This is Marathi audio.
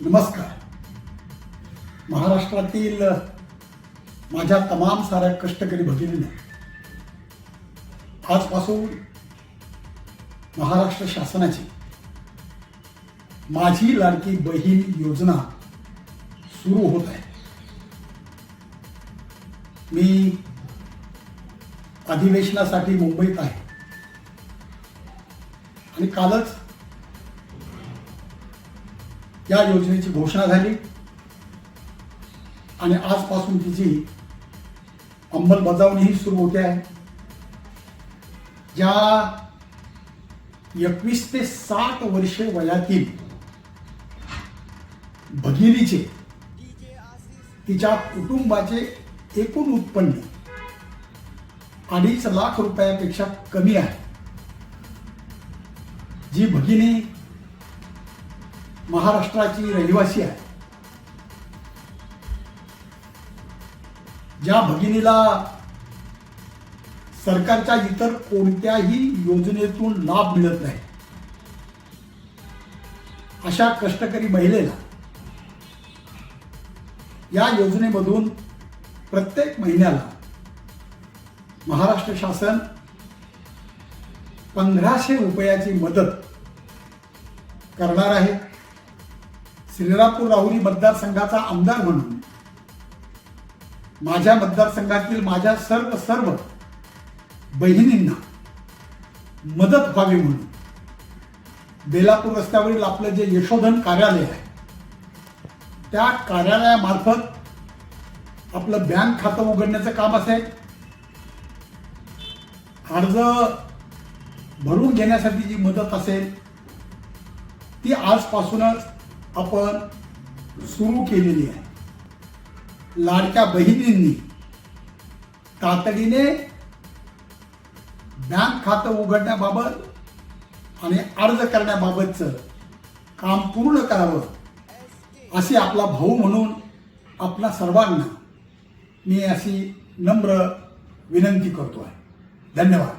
नमस्कार. महाराष्ट्रातील माझ्या तमाम साऱ्या कष्टकरी भगिनींना आजपासून महाराष्ट्र शासनाची माझी लाडकी बहीण योजना सुरू होत आहे. मी अधिवेशनासाठी मुंबईत आहे. आणि कालच या योजनेची घोषणा झाली. आणि आजपासून तिची अंमलबजावणीही सुरू होते. आहे ज्या एकवीस ते साठ वर्षे वयातील भगिनीचे तिच्या कुटुंबाचे एकूण उत्पन्न अडीच लाख रुपयापेक्षा कमी आहे. जी भगिनी महाराष्ट्राची रहिवासी आहे. ज्या भगिनीला सरकारच्या इतर कोणत्याही योजनेतून लाभ मिळत नाही अशा कष्टकरी महिलेला या योजनेमधून प्रत्येक महिन्याला महाराष्ट्र शासन पंधराशे रुपयाची मदत करणार आहे. श्रीरामपूर राहुरी मतदारसंघाचा आमदार म्हणून माझ्या मतदारसंघातील माझ्या सर्व सर्व बहिणींना मदत व्हावी म्हणून बेलापूर रस्त्यावरील आपलं जे यशोधन कार्यालय आहे त्या कार्यालयामार्फत आपलं बँक खातं उघडण्याचं काम असेल अर्ज भरून घेण्यासाठी जी मदत असेल ती आजपासूनच आपण सुरू केलेली आहे. लाडक्या बहिणींनी तातडीने बँक खातं उघडण्याबाबत आणि अर्ज करण्याबाबतचं काम पूर्ण करावं अशी आपला भाऊ म्हणून आपल्या सर्वांना मी अशी नम्र विनंती करतो आहे धन्यवाद.